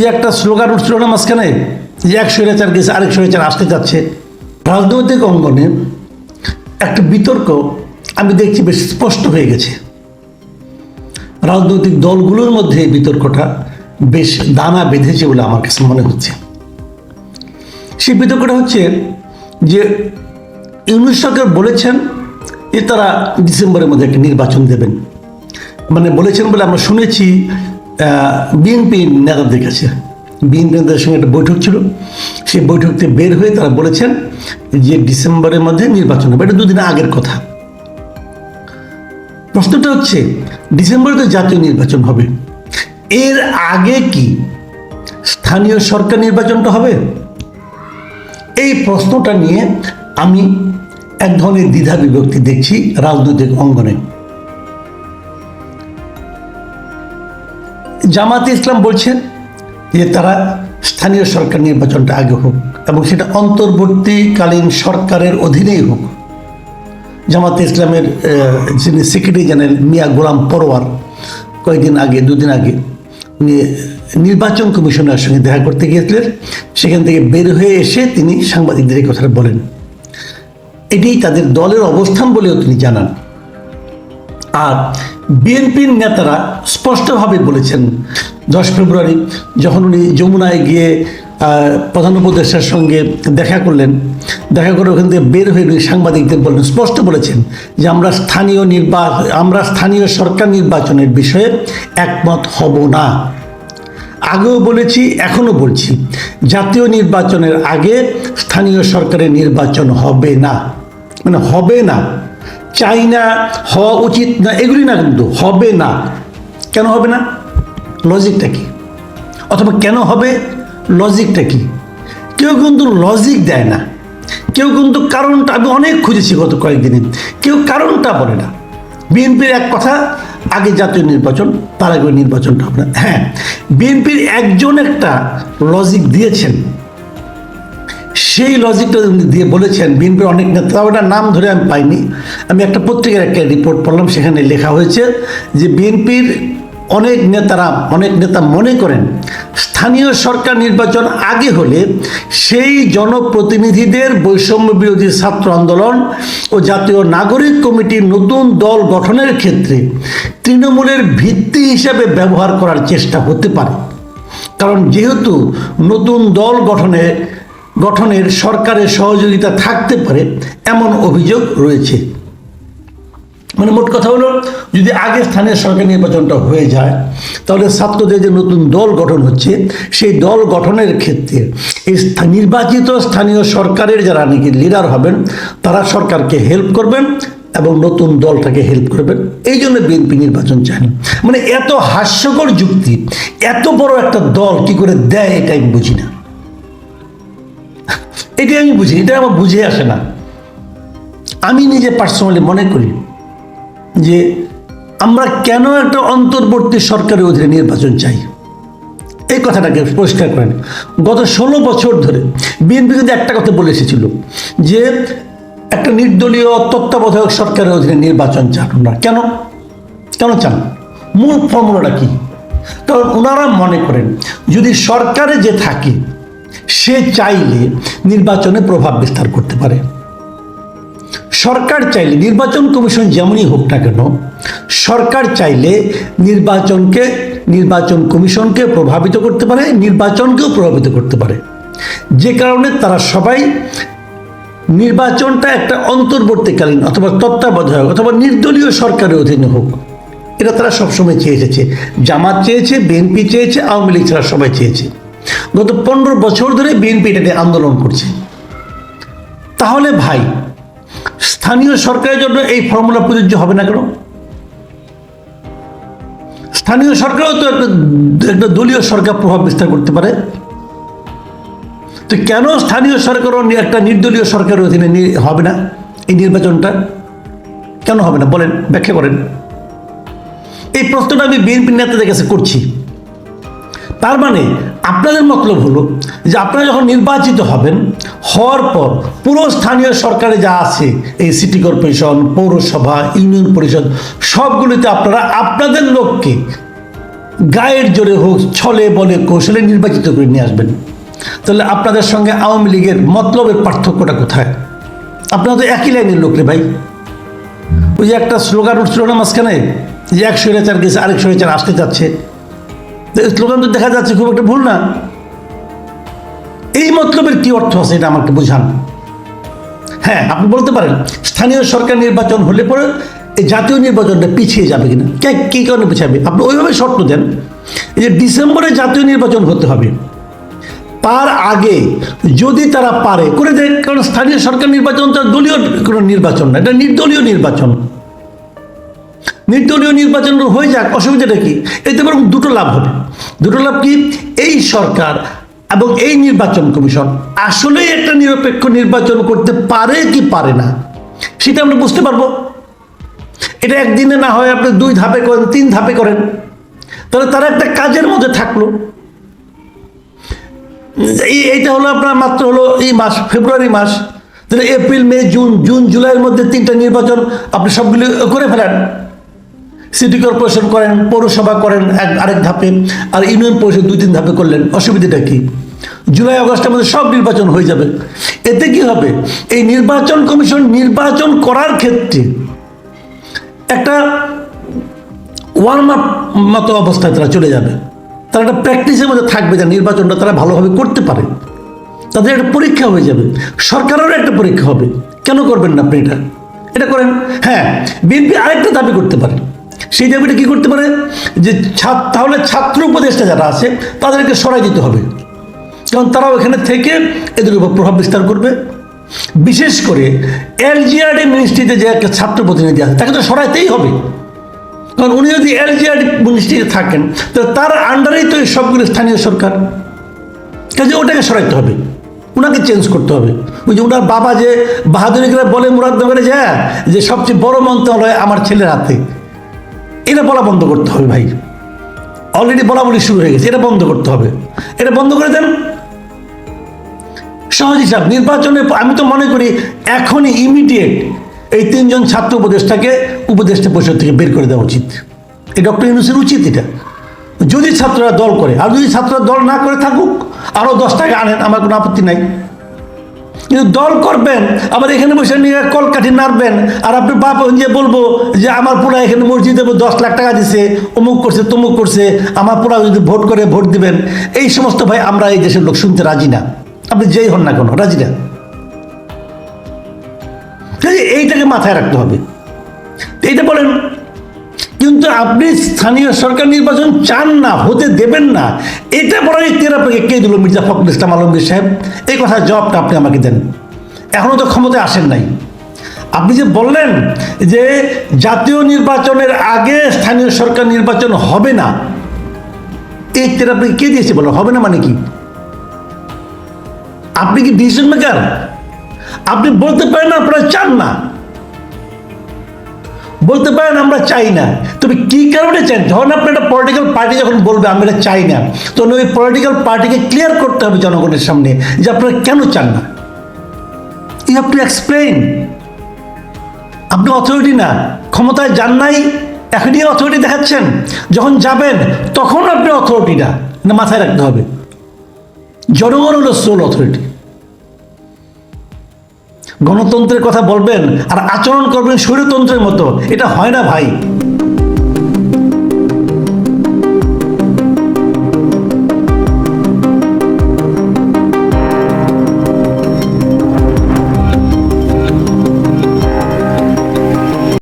যে একটা স্লোগান উঠছিল না মাঝখানে? যে এক স্বৈরাচার গেছে, আরেক স্বৈরাচার আসতে যাচ্ছে। রাজনৈতিক অঙ্গনে একটা বিতর্ক আমি দেখছি বেশ স্পষ্ট হয়ে গেছে। রাজনৈতিক দলগুলোর মধ্যে এই বিতর্কটা বেশ দানা বেঁধেছে বলে আমার কাছে মনে হচ্ছে। সেই বিতর্কটা হচ্ছে যে ইউনুস সরকার বলেছেন যে তারা ডিসেম্বরের মধ্যে একটা নির্বাচন দেবেন। মানে বলেছেন বলে আমরা শুনেছি বিএনপি নেতাদের কাছে। বিএনপি নেতাদের সঙ্গে একটা বৈঠক ছিল। সেই বৈঠক থেকে বের হয়ে তারা বলেছেন যে ডিসেম্বরের মধ্যে নির্বাচন হবে। এটা দুদিন আগের কথা। প্রশ্নটা হচ্ছে ডিসেম্বরে তো জাতীয় নির্বাচন হবে। এর আগে কি স্থানীয় সরকার নির্বাচনটা হবে? এই প্রশ্নটা নিয়ে আমি এক ধরনের দ্বিধা বিভক্তি দেখছি রাজনৈতিক অঙ্গনে। জামাতে ইসলাম বলছেন যে তারা স্থানীয় সরকার নির্বাচনটা আগে হোক এবং সেটা অন্তর্বর্তীকালীন সরকারের অধীনেই হোক। জামাতে ইসলামের যিনি সেক্রেটারি জেনারেল মিয়া গোলাম পরোয়ার, কয়েকদিন আগে, দুদিন আগে উনি নির্বাচন কমিশনের সঙ্গে দেখা করতে গিয়েছিলেন। সেখান থেকে বের হয়ে এসে তিনি সাংবাদিকদের এই কথাটা বলেন। এটাই তাদের দলের অবস্থান বলেও তিনি জানান। আর বিএনপির নেতারা স্পষ্টভাবে বলেছেন, দশ ফেব্রুয়ারি যখন উনি যমুনায় গিয়ে প্রধান উপদেষ্টার সঙ্গে দেখা করলেন, দেখা করে ওখান থেকে বের হয়ে সাংবাদিকদের বললেন, স্পষ্ট বলেছেন যে আমরা স্থানীয় নির্বা, আমরা স্থানীয় সরকার নির্বাচনের বিষয়ে একমত হব না। আগেও বলেছি, এখনও বলছি, জাতীয় নির্বাচনের আগে স্থানীয় সরকারের নির্বাচন হবে না। মানে হবে না। চাই না হওয়া উচিত না, এগুলি না কিন্তু, হবে না। কেন হবে না? লজিকটা কি? অথবা কেন হবে? লজিকটা কি? কেউ কিন্তু লজিক দেয় না। কেউ কিন্তু কারণটা, আমি অনেক খুঁজেছি গত কয়েকদিনে। কেউ কারণটা বলে না। বিএনপির এক কথা, আগে জাতীয় নির্বাচন, তার আগে নির্বাচনটা হবে না। হ্যাঁ বিএনপির একজন একটা লজিক দিয়েছেন। সেই লজিকটা উনি দিয়ে বলেছেন বিএনপির অনেক নেতা ওটা নাম ধরে আমি পাইনি। আমি একটা পত্রিকার একটা রিপোর্ট পড়লাম, সেখানে লেখা হয়েছে যে বিএনপির অনেক নেতারা, অনেক নেতা মনে করেন স্থানীয় সরকার নির্বাচন আগে হলে সেই জনপ্রতিনিধিদের বৈষম্য বিরোধী ছাত্র আন্দোলন ও জাতীয় নাগরিক কমিটির নতুন দল গঠনের ক্ষেত্রে তৃণমূলের ভিত্তি হিসাবে ব্যবহার করার চেষ্টা হতে পারে। কারণ যেহেতু নতুন দল গঠনে গঠনের সরকারের সহযোগিতা থাকতে পারে এমন অভিযোগ রয়েছে। মানে মোট কথা হলো, যদি আগে স্থানীয় সরকার নির্বাচনটা হয়ে যায়, তাহলে ছাত্রদের যে নতুন দল গঠন হচ্ছে, সেই দল গঠনের ক্ষেত্রে এই নির্বাচিত স্থানীয় সরকারের যারা নাকি লিডার হবেন, তারা সরকারকে হেল্প করবেন এবং নতুন দলটাকে হেল্প করবেন। এই জন্য বিএনপি নির্বাচন চায় না। মানে এত হাস্যকর যুক্তি, এত বড় একটা দল কি করে দেয়, এটা আমি বুঝি না। এটাই আমি বুঝি এটা আমার বুঝে আসে না। আমি নিজে পার্সোনালি মনে করি যে আমরা কেন একটা অন্তর্বর্তী সরকারের অধীনে নির্বাচন চাই? এই কথাটাকে পরিষ্কার করেন। গত ষোলো বছর ধরে বিএনপি কিন্তু একটা কথা বলে এসেছিল যে একটা নির্দলীয় তত্ত্বাবধায়ক সরকারের অধীনে নির্বাচন চান না কেন? কেন চান? মূল ফর্মুলাটা কি? কারণ ওনারা মনে করেন, যদি সরকারে যে থাকে সে চাইলে নির্বাচনে প্রভাব বিস্তার করতে পারে। সরকার চাইলে নির্বাচন কমিশন যেমনই হোক না কেন, সরকার চাইলে নির্বাচনকে, নির্বাচন কমিশনকে প্রভাবিত করতে পারে, নির্বাচনকেও প্রভাবিত করতে পারে। যে কারণে তারা সবাই নির্বাচনটা একটা অন্তর্বর্তীকালীন অথবা তত্ত্বাবধায়ক অথবা নির্দলীয় সরকারের অধীনে হোক, এটা তারা সবসময় চেয়ে এসেছে। জামাত চেয়েছে, বিএনপি চেয়েছে, আওয়ামী লীগ ছাড়া সবাই চেয়েছে। গত পনেরো বছর ধরে বিএনপি এটা নিয়ে আন্দোলন করছে। তাহলে ভাই, স্থানীয় সরকারের জন্য এই ফর্মুলা প্রযোজ্য হবে না কেন? স্থানীয় সরকারও তো একটা একটা দলীয় সরকার প্রভাব বিস্তার করতে পারে। তো কেন স্থানীয় সরকারও একটা নির্দলীয় সরকারের অধীনে হবে না এই নির্বাচনটা? কেন হবে না? বলেন, ব্যাখ্যা করেন। এই প্রশ্নটা আমি বিএনপি নেতাদের কাছে করছি। তার মানে আপনাদের মতলব হলো যে আপনারা যখন নির্বাচিত হবেন, হওয়ার পর পুরো স্থানীয় সরকারে যা আছে, এই সিটি কর্পোরেশন পৌরসভা ইউনিয়ন পরিষদ, সবগুলিতে আপনারা আপনাদের লোককে গায়ের জোরে হোক, ছলে বলে, কৌশলে নির্বাচিত করে নিয়ে আসবেন। তাহলে আপনাদের সঙ্গে আওয়ামী লীগের মতলবের পার্থক্যটা কোথায়? আপনারা তো একই লাইনের লোক রে ভাই। ওই যে একটা স্লোগান উঠছিল না মাঝখানে? যে এক স্বৈরাচার গেছে, আরেক স্বৈরাচার আসতে যাচ্ছে। স্লোগান তো দেখা যাচ্ছে, খুব একটা ভুল না। এই মতলবের কি অর্থ আছে এটা আমাকে বোঝান। হ্যাঁ আপনি বলতে পারেন, স্থানীয় সরকার নির্বাচন হলে পরে এই জাতীয় নির্বাচনটা পিছিয়ে যাবে কিনা? কে, কী কারণে পিছাবে? আপনি ওইভাবে শর্ত দেন, এই যে ডিসেম্বরে জাতীয় নির্বাচন হতে হবে, তার আগে যদি তারা পারে, করে দেয়, কারণ স্থানীয় সরকার নির্বাচন তো দলীয় কোনো নির্বাচন না, এটা নির্দলীয় নির্বাচন। নির্দলীয় নির্বাচন হয়ে যাক, অসুবিধাটা কি? এতে বরং দুটো লাভ হবে। দুটো লাভ কি? এই সরকার এবং এই নির্বাচন কমিশন আসলেই একটা নিরপেক্ষ নির্বাচন করতে পারে কি পারে না, সেটা আমরা বুঝতে পারব। এটা একদিনে না হয় আপনি দুই ধাপে করেন, তিন ধাপে করেন। তাহলে তারা একটা কাজের মধ্যে থাকল। এই এইটা হলো আপনার মাত্র হলো এই মাস, ফেব্রুয়ারি মাস। তাহলে এপ্রিল, মে, জুন জুন, জুলাইয়ের মধ্যে তিনটা নির্বাচন আপনি সবগুলি করে ফেলেন। সিটি কর্পোরেশন করেন, পৌরসভা করেন এক আরেক ধাপে, আর ইউনিয়ন পরিষদ দুই তিন ধাপে করলেন। অসুবিধাটা কি? জুলাই, আগস্টের মধ্যে সব নির্বাচন হয়ে যাবে। এতে কি হবে? এই নির্বাচন কমিশন নির্বাচন করার ক্ষেত্রে একটা ওয়ার্ম আপ মতো অবস্থায় তারা চলে যাবে। তারা একটা প্র্যাকটিসের মধ্যে থাকবে যে নির্বাচনটা তারা ভালোভাবে করতে পারে। তাদের একটা পরীক্ষা হয়ে যাবে। সরকারেরও একটা পরীক্ষা হবে। কেন করবেন না আপনি এটা? এটা করেন হ্যাঁ বিএনপি আরেকটা দাবি করতে পারে। সেই দাবিটা কি করতে পারে? যে ছাত্র তাহলে ছাত্র উপদেষ্টা যারা আছে, তাদেরকে সরাই দিতে হবে। কারণ তারাও এখানে থেকে এদের উপর প্রভাব বিস্তার করবে। বিশেষ করে এলজিআরডি মিনিস্ট্রিতে যে একটা ছাত্র প্রতিনিধি আছে, তাকে তো সরাইতেই হবে। কারণ উনি যদি এলজিআরডি মিনিস্ট্রিতে থাকেন, তো তার আন্ডারেই তো এই সবগুলো স্থানীয় সরকার। কাজে ওটাকে সরাইতে হবে। ওনাকে চেঞ্জ করতে হবে। ওই যে ওনার বাবা যে বাহাদুরিকরা বলে মুরাদনগরে যায়, যে সবচেয়ে বড় মন্ত্রণালয় আমার ছেলের হাতে। এটা বলা বন্ধ করতে হবে ভাই। অলরেডি বলা বলি শুরু হয়ে গেছে, এটা বন্ধ করতে হবে। এটা বন্ধ করে দেন। সহজ হিসাব নির্বাচনে আমি তো মনে করি এখনই ইমিডিয়েট এই তিনজন ছাত্র উপদেষ্টাকে উপদেষ্টা পরিষদ থেকে বের করে দেওয়া উচিত। এই ডক্টর ইউনুসের উচিত এটা। যদি ছাত্ররা দল করে, আর যদি ছাত্ররা দল না করে থাকুক আরও দশটাকে আনেন, আমার কোনো আপত্তি নাই। কিন্তু দল করবেন, আবার এখানে বসে নিয়ে কলকাঠি নাড়বেন। আর আপনি বাপ যে বলব যে, আমার পুরা এখানে মসজিদে দশ লাখ টাকা দিছে, অমুক করছে, তমুক করছে, আমার পুরা যদি ভোট করে ভোট দিবেন। এই সমস্ত ভাই আমরা এই দেশের লোক শুনতে রাজি না। আপনি যেই হন না কেন, রাজি না। এইটাকে মাথায় রাখতে হবে। এইটা বলেন কিন্তু আপনি স্থানীয় সরকার নির্বাচন চান না, হতে দেবেন না। এটা বলার ইতিহার আপনাকে কে দিল মির্জা ফখরুল ইসলাম আলমগীর সাহেব? এই কথার জবাবটা আপনি আমাকে দেন। এখনও তো ক্ষমতায় আসেন নাই। আপনি যে বললেন যে জাতীয় নির্বাচনের আগে স্থানীয় সরকার নির্বাচন হবে না, এই ইতিহার আপনাকে কে দিয়েছে বলো? হবে না মানে কি? আপনি কি ডিসিশন মেকার আপনি বলতে পারেন আপনারা চান না। বলতে পারেন আমরা চাই না। তবে কি কারণে চান যখন আপনি একটা পলিটিক্যাল পার্টি যখন বলবে, আমি এটা চাই না, তখন ওই পলিটিক্যাল পার্টিকে ক্লিয়ার করতে হবে জনগণের সামনে যে আপনারা কেন চান না। ইউ হ্যাভ টু এক্সপ্লেন আপনি অথরিটি না। ক্ষমতায় যান নাই এখনই অথরিটি দেখাচ্ছেন। যখন যাবেন, তখন আপনি অথরিটি না মাথায় রাখতে হবে। জনগণ হলো সোল অথরিটি গণতন্ত্রের কথা বলবেন আর আচরণ করবেন স্বৈরতন্ত্রের মতো। এটা হয় না ভাই।